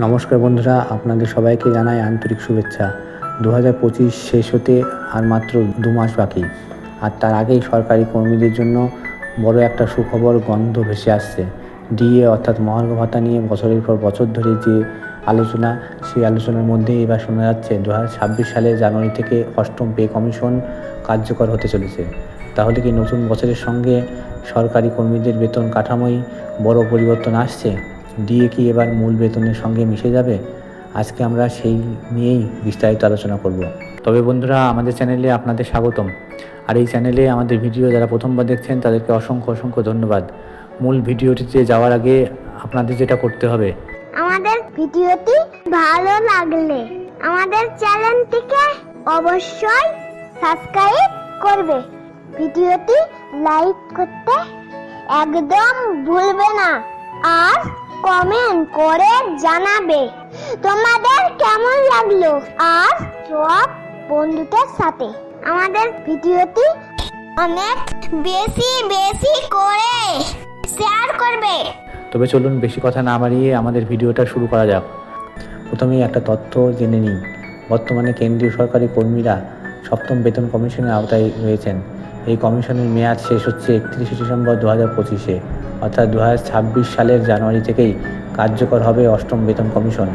নমস্কার বন্ধুরা, আপনাদের সবাইকে জানাই আন্তরিক শুভেচ্ছা। দু হাজার পঁচিশ শেষ হতে আর মাত্র দু মাস বাকি, আর তার আগেই সরকারি কর্মীদের জন্য বড় একটা সুখবর গন্ধ ভেসে আসছে। ডিএ অর্থাৎ মহার্ঘ ভাতা নিয়ে বছরের পর বছর ধরে যে আলোচনা, সেই আলোচনার মধ্যে এবার শোনা যাচ্ছে দু সালের জানুয়ারি থেকে অষ্টম পে কমিশন কার্যকর হতে চলেছে। তাহলে কি নতুন বছরের সঙ্গে সরকারি কর্মীদের বেতন কাঠামোয় বড় পরিবর্তন আসছে? ডিএ কি এবার মূল বেতনের সঙ্গে মিশে যাবে? আজকে আমরা সেই নিয়েই বিস্তারিত আলোচনা করব। তবে বন্ধুরা, আমাদের চ্যানেলে আপনাদের স্বাগতম। আর এই চ্যানেলে আমাদের ভিডিও যারা প্রথমবার দেখছেন, তাদেরকে অসংখ্য অসংখ্য ধন্যবাদ। মূল ভিডিওটিতে যাওয়ার আগে আপনাদের যেটা করতে হবে। আমাদের ভিডিওটি ভালো লাগলে আমাদের চ্যানেলটিকে অবশ্যই সাবস্ক্রাইব করবে। ভিডিওটি লাইক করতে একদম ভুলবে না। আর কমেন্ট করে জানাবে। তোমাদের কেমন লাগল? আর সব বন্ধুদের সাথে। আমাদের ভিডিওটি অনেক বেশি বেশি করে শেয়ার করবে। তবে চলুন বেশি কথা না বাড়িয়ে আমাদের ভিডিওটা শুরু করা যাক। প্রথমেই একটা তথ্য জেনে নিই। বর্তমানে কেন্দ্রীয় সরকারি কর্মীরা সপ্তম বেতন কমিশনের আওতায় রয়েছেন। এই কমিশনের মেয়াদ শেষ হচ্ছে একত্রিশে ডিসেম্বর দু হাজার পঁচিশে। অর্থাৎ দু হাজার ছাব্বিশ সালের জানুয়ারি থেকেই কার্যকর হবে অষ্টম বেতন কমিশন।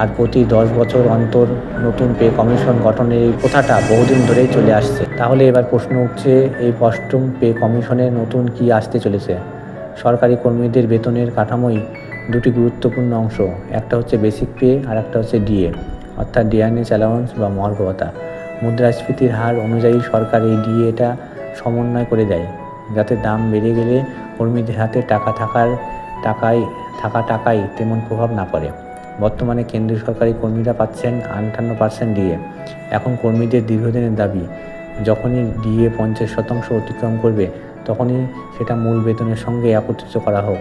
আর প্রতি দশ বছর অন্তর নতুন পে কমিশন গঠনের এই প্রথাটা বহুদিন ধরেই চলে আসছে। তাহলে এবার প্রশ্ন উঠছে, এই অষ্টম পে কমিশনে নতুন কি আসতে চলেছে? সরকারি কর্মীদের বেতনের কাঠামোই দুটি গুরুত্বপূর্ণ অংশ, একটা হচ্ছে বেসিক পে আর একটা হচ্ছে ডিএ, অর্থাৎ ডিআরএস অ্যালাউন্স বা মহার্ঘ ভাতা মুদ্রাস্ফীতির হার অনুযায়ী সরকার এই ডিএটা সমন্বয় করে দেয়, যাতে দাম বেড়ে গেলে কর্মীদের হাতে টাকা থাকার টাকায় থাকা টাকায় তেমন প্রভাব না পড়ে। বর্তমানে কেন্দ্রীয় সরকারি কর্মীরা পাচ্ছেন আটান্ন পার্সেন্ট ডিএ। এখন কর্মীদের দীর্ঘদিনের দাবি, যখনই ডিএ পঞ্চাশ শতাংশ অতিক্রম করবে, তখনই সেটা মূল বেতনের সঙ্গে একত্রিত করা হোক।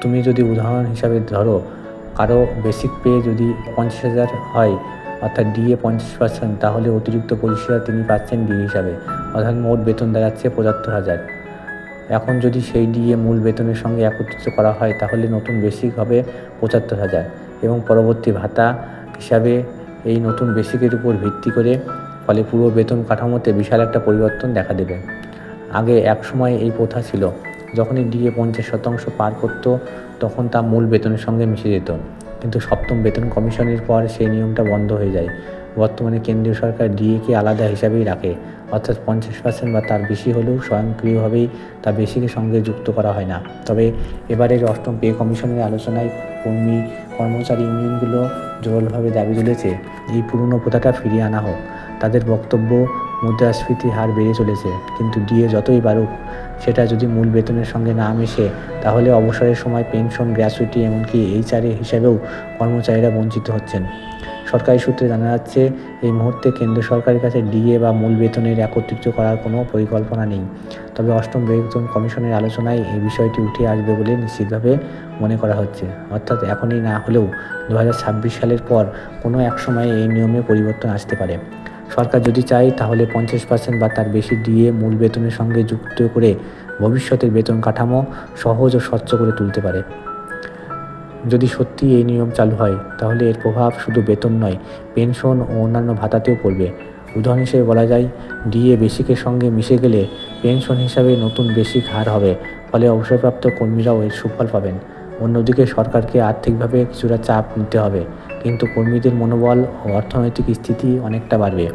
তুমি যদি উদাহরণ হিসাবে ধরো, কারও বেসিক পে যদি পঞ্চাশ হাজার হয়, অর্থাৎ ডিএ পঞ্চাশ পার্সেন্ট, তাহলে অতিরিক্ত পরিষেবা তিনি পাচ্ছেন ডিএ হিসাবে। অর্থাৎ মোট বেতন দাঁড়াচ্ছে পঁচাত্তর হাজার। এখন যদি সেই ডিএ মূল বেতনের সঙ্গে একত্রিত করা হয়, তাহলে নতুন বেসিক হবে পঁচাত্তর হাজার। এবং পরবর্তী ভাতা হিসাবে এই নতুন বেসিকের উপর ভিত্তি করে, ফলে পুরো বেতন কাঠামোতে বিশাল একটা পরিবর্তন দেখা দেবে। আগে এক সময় এই প্রথা ছিল, যখনই ডিএ পঞ্চাশ শতাংশ পার করতো, তখন তা মূল বেতনের সঙ্গে মিশে যেত। কিন্তু সপ্তম বেতন কমিশনের পর সেই নিয়মটা বন্ধ হয়ে যায়। বর্তমানে কেন্দ্রীয় সরকার ডিএকে আলাদা হিসাবেই রাখে। অর্থাৎ পঞ্চাশ পার্সেন্ট বা তার বেশি হলেও স্বয়ংক্রিয়ভাবেই তা বেশিকে সঙ্গে যুক্ত করা হয় না। তবে এবারের অষ্টম পে কমিশনের আলোচনায় কর্মী, কর্মচারী ইউনিয়নগুলো জোরালভাবে দাবি তুলেছে এই পুরনো প্রথাটা ফিরিয়ে আনা হোক। তাদের বক্তব্য, মুদ্রাস্ফীতির হার বেড়ে চলেছে। কিন্তু ডিএ যতই বাড়ুক, সেটা যদি মূল বেতনের সঙ্গে না মেশে, তাহলে অবসরের সময় পেনশন, গ্র্যাচুইটি, এমনকি এইচআরএ হিসাবেও কর্মচারীরা বঞ্চিত হচ্ছেন। সরকারি সূত্রে জানা যাচ্ছে, এই মুহূর্তে কেন্দ্র সরকারের কাছে ডিএ বা মূল বেতনের একত্রিত করার কোনো পরিকল্পনা নেই। তবে অষ্টম বেতন কমিশনের আলোচনায় এই বিষয়টি উঠে আসবে বলে নিশ্চিতভাবে মনে করা হচ্ছে। অর্থাৎ এখনই না হলেও দু হাজার ছাব্বিশ সালের পর কোনো এক সময়ে এই নিয়মে পরিবর্তন আসতে পারে। সরকার যদি চায়, তাহলে পঞ্চাশ পার্সেন্ট বা তার বেশি দিয়ে মূল বেতনের সঙ্গে যুক্ত করে ভবিষ্যতের বেতন কাঠামো সহজ ও স্বচ্ছ করে তুলতে পারে। যদি সত্যি এই নিয়ম চালু হয়, তাহলে এর প্রভাব শুধু বেতন নয়, পেনশন ও অন্যান্য ভাতাতেও পড়বে। উদাহরণ হিসেবে বলা যায়, ডিএ বেসিকের সঙ্গে মিশে গেলে পেনশন হিসাবে নতুন বেসিক হার হবে, ফলে অবসরপ্রাপ্ত কর্মীরাও এর সুফল পাবেন। অন্যদিকে সরকারকে আর্থিকভাবে কিছুটা চাপ নিতে হবে, কিন্তু কর্মীদের মনোবল ও অর্থনৈতিক স্থিতি অনেকটা বাড়বে।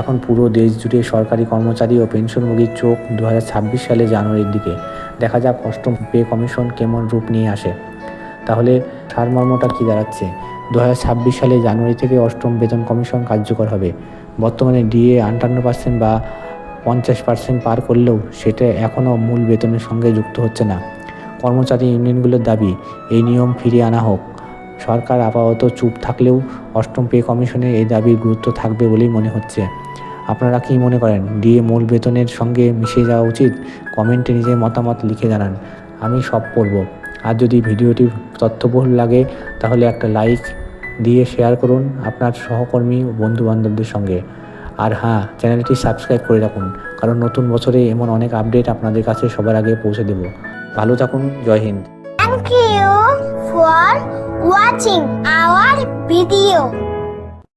এখন পুরো দেশ জুড়ে সরকারি কর্মচারী ও পেনশনভোগীর চোখ দু হাজার ছাব্বিশ সালে জানুয়ারির দিকে। দেখা যাক অষ্টম পে কমিশন কেমন রূপ নিয়ে আসে। তাহলে সারমর্মটা কী দাঁড়াচ্ছে? দু হাজার ছাব্বিশ সালে জানুয়ারি থেকে অষ্টম বেতন কমিশন কার্যকর হবে। বর্তমানে ডিএ আটান্ন পার্সেন্ট বা পঞ্চাশ পার্সেন্ট পার করলেও সেটা এখনও মূল বেতনের সঙ্গে যুক্ত হচ্ছে না। কর্মচারী ইউনিয়নগুলোর দাবি, এই নিয়ম ফিরিয়ে আনা হোক। সরকার আপাতত চুপ থাকলেও অষ্টম পে কমিশনের এই দাবির গুরুত্ব থাকবে বলেই মনে হচ্ছে। আপনারা কি মনে করেন, ডিএ মূল বেতনের সঙ্গে মিশে যাওয়া উচিত? কমেন্টে নিজের মতামত লিখে জানান। আমি সব পড়ব। আর যদি ভিডিওটি তথ্যবহুল লাগে, তাহলে একটা লাইক দিয়ে শেয়ার করুন আপনার সহকর্মী ও বন্ধুবান্ধবদের সঙ্গে। আর হ্যাঁ চ্যানেলটি সাবস্ক্রাইব করে রাখুন, কারণ নতুন বছরে এমন অনেক আপডেট আপনাদের কাছে সবার আগে পৌঁছে দেব। ভালো থাকুন, Jai Hind. Thank you for watching our video